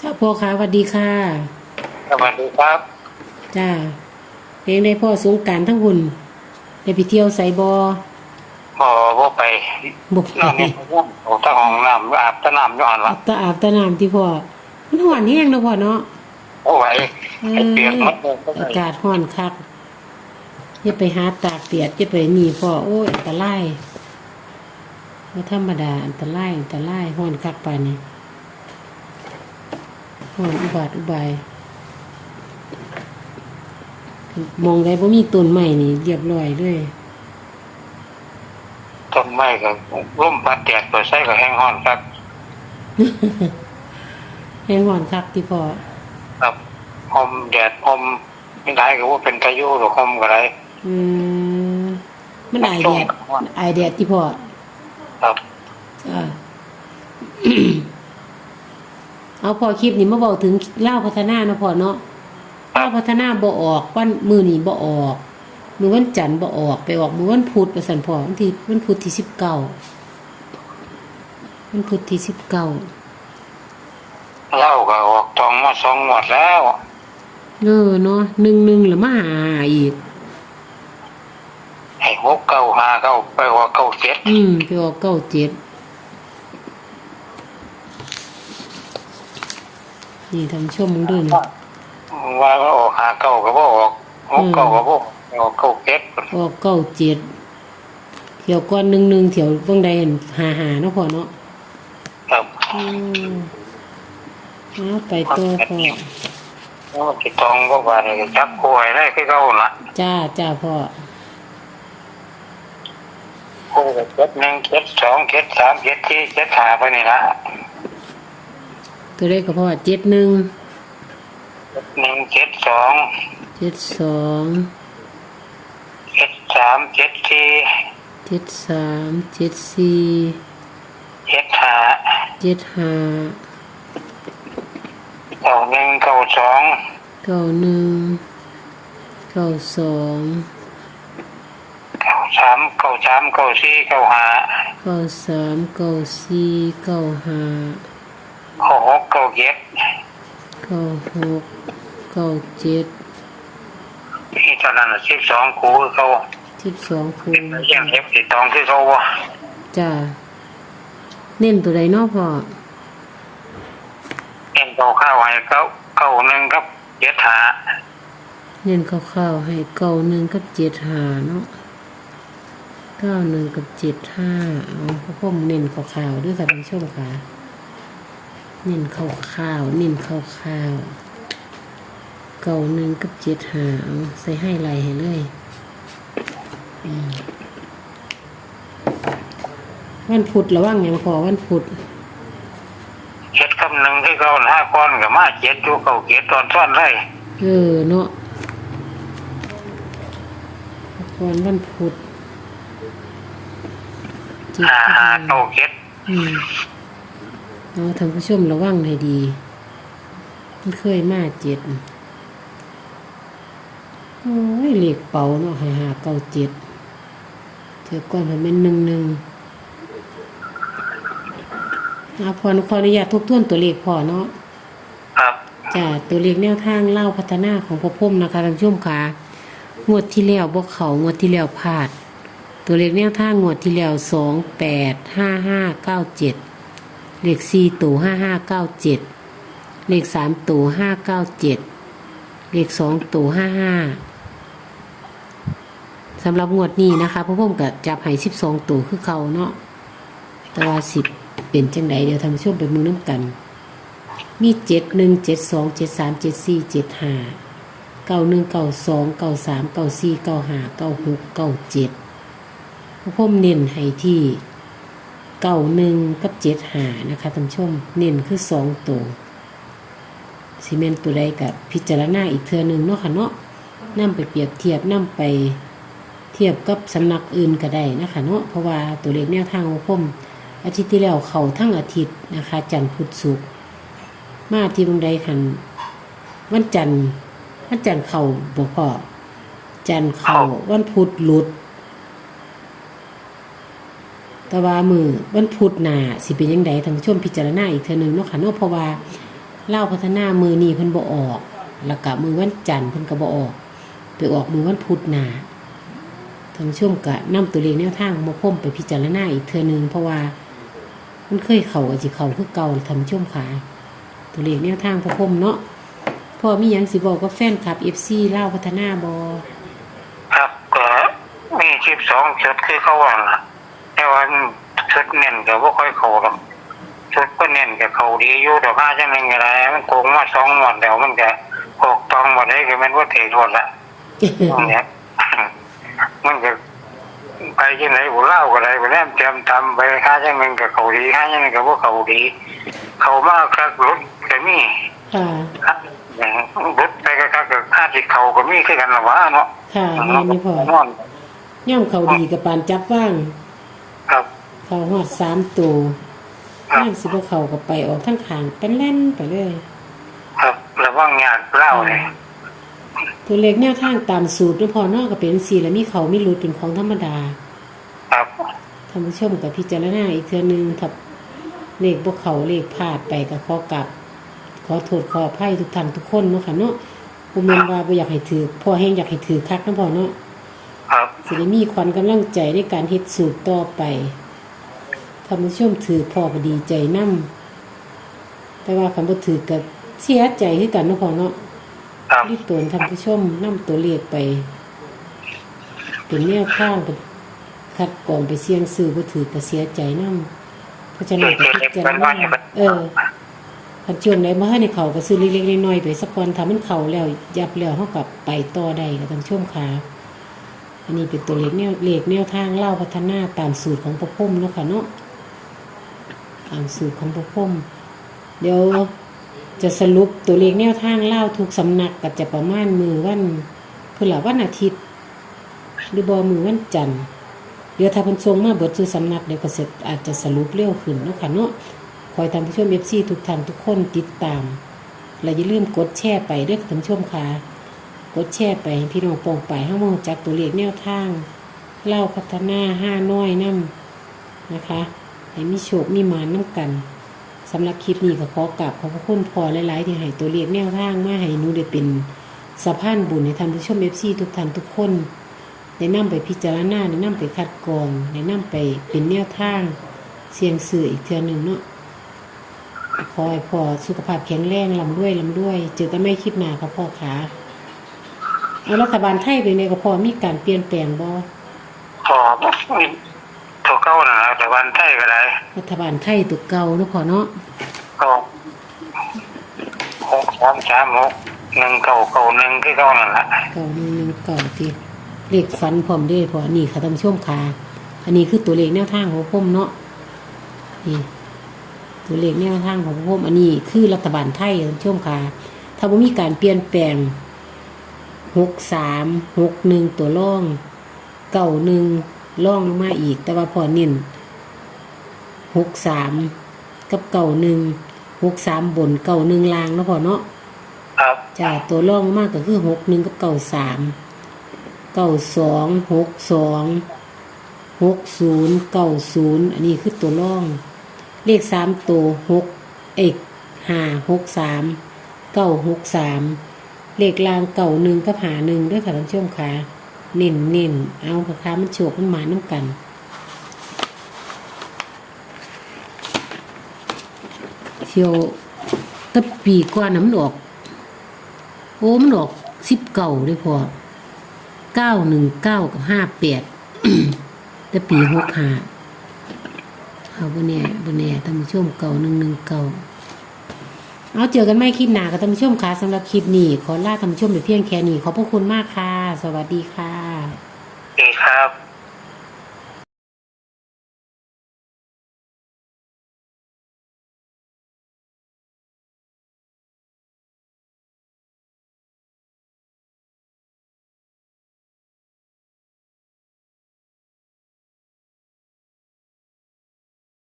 จ้าพ่อค่ะสวัสดีค่ะสวัสดีครับ จ้าเพลงได้พ่อสงกรารทั้งหุ่นได้ไปเที่ยวไซบอพอว่าไปบุกนอนนี่โอ้ตั้งห้องน้ำอาบตะน้ำย้อนละตาอาบตาน้ำที่พ่อมันห่อนแห้งนะพ่อเนาะโอ้ไหวเอไอ้เปียกอมัดเลยก็อาได้กาศห่อนคักอย่าไปหาตากเปียกอย่าไปหนีพ่อโอ้ยอันตรายไม่ธรรมดาอันตรายอันตรายห่อนคักปาน นี้ห่อนอุบาทอุบายมองได้ว่ามีต้นใหม่นี่เรียบร้อยเลยต้นไม้ก็ร่มพัดแดดเปิดใส่ก็แห้งห้อนครับ แห้งห่อนคักที่พ่อครับหอมแดดหอมไม่ได้ก็ว่าเป็นพายุหรือหอมก็ได้อืมมันอายแดดอายแดดที่พ่อครับจ้า เอาพอคลิปนี้มาบอกถึงเล่าวพัฒนาเนาะพ่อเนาะเล่าวพัฒนาบ่ออกวันมือนี้บ่ออกมือวันจันทร์บ่ออก ไปออกมือวันพุธประสันพ่อวันที่วันพุธที่สิบเก้าวันพุธที่สิบเก้าเหล้าก็ออกทองมาสองหมดแล้วเออเนาะหนึ่งหนึ่งหรือมาหาอีกไอ้หกเก้าห้าเก้าไปว่าเก้าเจ็ดอืมไปออกเก้าเจ็ด นี่ทำชมมึงด้วยนะว่าก็ออกหาเก้าก็บ่ออกหกเก้าก็บ่ออกเก้าเจ็ดออกเก้าเจ็ดเที่ยวก้อนหนึ่งหนึ่งเที่ยวเบิ่งใดเห็นหาหาเนาะพ่อเนาะครับอืมเอาไปตัวพ่อโอ้ติดทองก็ว่าเลยจับกล้วยได้คือเก้าละจ้าจ้าพ่อโอ้เจ็ดหนึ่งเจ็ดสองเจ็ดสามเจ็ดที่เจ็ดห้าไปนี่ละ ตัวเลขก็พ่อเจ็ดหนึ่งหนึ่งเจ็ดสองเจ็ดสองเจ็ดสามเจ็ดสี่เจ็ดสามเจ็ดสี่เจ็ดห้าเจ็ดห้าเก้าหนึ่งเก้าสองเก้าหนึ่งเก้าสองเก้าสามเก้าสามเก้าสี่เก้าห้าเก้าสามเก้าสี่เก้าห้า เก้าหกเก้าเจ็ดเก้าหกเก้าเจ็ดที่ตอนนั้นสิบสองครูคือเขาสิบสองคูณยังเก็บติดทองคือเขาวะจ้าเน้นตัวใดเนาะพ่อเอ็นเก้าข้าวให้เขาเก้าหนึ่งครับเจ็ดห้าเน้นคร่าวๆให้เก้าหนึ่งกับเจ็ดห้าเนาะเก้าหนึ่งกับเจ็ดห้าเอาพระพ่อมเน้นคร่าวๆด้วยค่ะท่านผู้ชมค่ะ เน้นคร่าวๆเน้นคร่าวๆเก้าหนึ่งกับเจ็ดห้าเอาใส่ให้ไหลให้เลยอืมวันพุธระว่างอย่างพอวันพุธเจ็ดคำหนึ่งคือเขาห้าก้อนกับมาเจ็ดอยู่เก้าเจ็ดตอนซ่อนไรเออเนาะก่อนวันพุธเจ็ดห้ากับห้าหนึ่งเก้าเจ็ดอืม เอาท่านผู้ชมระวังให้ดี มันเคยมาเจ็ดโอ้ยเหล็กเป่าเนาะให้หาเก้าเจ็ดเจอก่อนมันเป็นหนึ่งหนึ่งอาพอขออนุญาตทบทวนตัวเลขพอเนาะครับจ้าตัวเลขแนวทางเล่าพัฒนาของพ่อพุ่มนะคะท่านผู้ชมค่ะงวดที่แล้วบ่เขางวดที่แล้วพลาด ตัวเลขแนวทางงวดที่แล้วสองแปดห้าห้าเก้าเจ็ด เลขสี่ตัวห้าห้าเก้าเจ็ดเลขสามตัวห้าเก้าเจ็ดเลขสองตัวห้าห้าสำหรับงวดนี้นะคะพ่อพุ่มกับจับให้สิบสองตัวคือเขาเนาะแต่ว่าสิบเป็นจังไดเดี๋ยวท่านผู้ชมไปมือน้ำกัน มีเจ็ดหนึ่งเจ็ดสองเจ็ดสามเจ็ดสี่เจ็ดห้าเก้าหนึ่งเก้าสองเก้าสามเก้าสี่เก้าห้าเก้าหกเก้าเจ็ดพระพ่มเน้นให้ที่ เก้าหนึ่งกับเจ็ดหานะคะท่านชม เน้นคือสองตัวซีเมนต์ตัวใดกับพิจารณาอีกเทือหนึ่งเนาะค่ะเนาะนำไปเปรียบเทียบนำไปเทียบกับสำนักอื่นก็ได้นะคะเนาะเพราะว่าตัวเลขแนวทางของพระพ่มอาทิตย์ที่แล้วเขาทั้งอาทิตย์นะคะ จันทร์พุธศุกร์มาที่บางใดขันวันจันทร์วันจันทร์เขาบ่พอจันทร์เขาวันพุธหลุด แต่ว่ามือวันพุธหน้าสิเป็นยังไงท่านผู้ชมพิจารณาอีกเทื่อหนึงเนาะค่ะเนาะเพราะว่าเล่าพัฒนามือนี่เพิ่นบ่ออก แล้วก็มือวันจันทร์เพิ่นก็บ่ออก ไปออกมือวันพุธหน้าท่านผู้ชมก็นำตัวเลขแนวทางมาพ่มไปพิจารณาอีกเทื่อนึงเพราะว่ามันเคยเข้าก็สิเข้าคือเก่าท่านผู้ชมค่ะตัวเลขแนวทางพระพมเนาะพ่อมีหยังสิบอกกับแฟนคลับ FC เล่าพัฒนาบ่ครับก็มีชิปสองชุดคือเขาว่าล่ะ แต่ว่าชุดเน้นก็บ่ค่อยเข้าหรอกชุดก็เน้นกับเขาดีอยู่ดอกห้าจังหนึงอะไรมันโกงมาสองหมดแล้วมันก็ออกตองหมดได้ก็แม่นว่าเทโทษละตรงเนี้ยมันก็ไปที่ไหนหัวเล่าก็ได้ไปแนมเตรียมทำไปห้าจังหนึงกับเขาดีห้าจังหนึงกับว่าเขาดี เขามากครับรถก็มีค่ะรถไปก็ครับก็ห้าสิเขาก็มีคือกันละวะเนาะค่ะแม่นนี่พ่อนอนย่ำเขาดีกับปานจับว่างครับ เขาหอดสามตัวครับย่ำสิบเขากับไปออกทั้งขางเป็นเล่นไปเลย ครับระวังยากเล่าเลยตัวเลขแนวทางตามสูตรนี่พอนอกก็เป็นสีแล้วมีเขามีหลุดเป็นของธรรมดา ครับท่านผู้ชมกับพิจารณาอีกเทื่อนึงถ้าเลขบวกเขาเลขพลาดไปก็ขอกลับ ขอโทษขออภัยทุกท่านทุกคนเนาะค่ะเนาะผมแม่นว่าบ่อยากให้ถือพ่อแห้งอยากให้ถือคักนะพ่อเนาะครับสิได้มีขวัญกำลังใจในการเฮ็ดสูตรต่อไป ท่านผู้ชมถือพ่อก็ดีใจนํแต่ว่าคำบ่ถือก็เสียใจคือกันเนาะพ่อเนาะครับรีบตัวท่านผู้ชมนํตัวเลขไป เป็นแนวข้างเป็นคัดกรองไปเสี่ยงซื้อบ่ถือก็เสียใจนํเพราะฉะนั้นก็พิจารณาเออคันช่วงไหนบ่ให้ในเขาก็ซื้อเล็กๆน้อยๆไปสักก่อนถ้ามันเข้าแล้วยับแล้วเฮาก็ไปต่อได้ก็ท่านผู้ชมค่ะอันนี้เป็นตัวเลขแนวเลขแนวทางเล่าพัฒนาตามสูตรของพระพุ่มเนาะค่ะเนาะ ตามสูตรของพระพุ่มเดี๋ยวจะสรุปตัวเลขแนวทางเล่าทุกสำนักก็จะประมาณมือวันเพื่อละวันอาทิตย์ หรือบอมือวันจันทร์เดี๋ยวถ้าเพันทรงมาเบิดสู่สำนักเดี๋ยวก็เสร็จอาจจะสรุปเร็วขึ้นเนาะค่ะเนาะคอยทำผู้ชมเอฟซีทุกทานทุกคนติดตามและอย่าลืมกดแชร์ไปด้วยท่านผู้ชมค่ะกดแชร์ไปพี่น้องโปร่งไปห้ามองจากตัวเลขแนวทางเล่าพัฒนาห้าน้อยน้ำนะคะ ให้มีโชคมีมานน้ำกันสำหรับคลิปนี้ก็ขอกราบขอบพระคุณพอหลายๆที่ให้ตัวเลขแนวทางมาให้หนูได้เป็นสะพานบุญให้ท่านผู้ชมเอฟซีทุกท่านทุกคนได้นำไปพิจารณาได้นำไปคัดกรองได้นำไปเป็นแนวทาง เสียงสื่ออีกเทื่อหนึ่งเนาะขอให้พ่อสุขภาพแข็งแรงลำด้วยลำด้วย เจอกันไม่คลิปหนาครับพ่อขาเอารัฐบาลไทยเป็นไงก็พอมีการเปลี่ยนแปลงบ่พอมีตัวเก้านะ นะแต่วันไทยก็ได้รัฐบาลไทยตุกเก่าเนาะพอเนาะก็หกสามสามหกหนึ่งเก้าเก้าหนึ่งคือเก้านั่นแหละเก่าหนึ่งหนึ่งเก่าทีเลขฟันพร้อมเด้วยพอนี่ค่ะท่านผู้ชมค่ะอันนี้คือตัวเลขแนวทางของผมเนาะนี่ตัวเลขแนวทางของผมอันนี้คือรัฐบาลไทยท่านผู้ชมค่ะถ้าบ่มีการเปลี่ยนแปลงหกสามหกหนึ่งตัวร่องเก่าหนึ่งร่องลงมาอีก แต่ว่าพอเน้น หกสามกับเก่าหนึ่งหกสามบนเก่าหนึ่งลางเนาะพอเนาะครับจ้าตัวร่องมากก็คือหกหนึ่งกับเก่าสามเก่าสองหกสองหกศูนย์เก่าศูนย์อันนี้คือตัวร่อง เลขสามตัวหกเอกห้าหกสามเก้าหกสามเลขลางเก่าหนึ่งกับหาหนึ่งด้วยค่ะท่านผู้ชมค่ะเน้นเน้นๆเอาค่ะค้ามันโฉกมันหมาน้ำกัน เที่ยวแตะปีกว่าน้ำมันอก โอ้มันออกสิบเก่าด้วยพอเก้าหนึ่งเก้ากับห้าแปดแต่ปีหกห้าเอาบนแน่บนแน่ท่านผู้ชมเก่าหนึ่งหนึ่งเก่าเอาเจอกันไม่คลิปหนากับท่านผู้ชมค่ะสำหรับคลิปนี้ขอลาท่านผู้ชมไปเพียงแค่นี้ขอบพระคุณมากค่ะ สวัสดีค่ะดีครับ